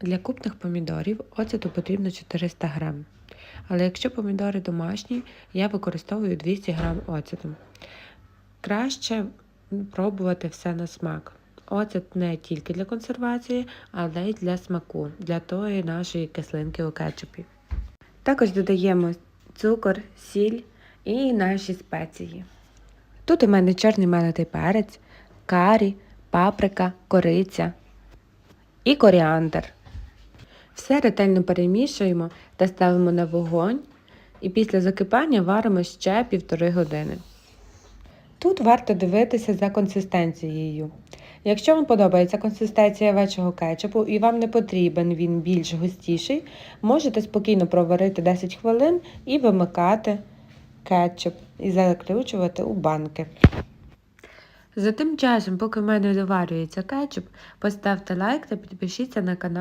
Для купних помідорів оцету потрібно 400 г. Але якщо помідори домашні, я використовую 200 г оцету. Краще пробувати все на смак. Оцет не тільки для консервації, але й для смаку, для тої нашої кислинки у кетчупі. Також додаємо цукор, сіль і наші спеції. Тут у мене чорний мелитий перець, карі, паприка, кориця і коріандр. Все ретельно перемішуємо та ставимо на вогонь і після закипання варимо ще півтори години. Тут варто дивитися за консистенцією. Якщо вам подобається консистенція вечого кетчупу і вам не потрібен він більш густіший, можете спокійно проварити 10 хвилин і вимикати кетчуп і заключувати у банки. За тим часом, поки в мене доварюється кетчуп, поставте лайк та підпишіться на канал.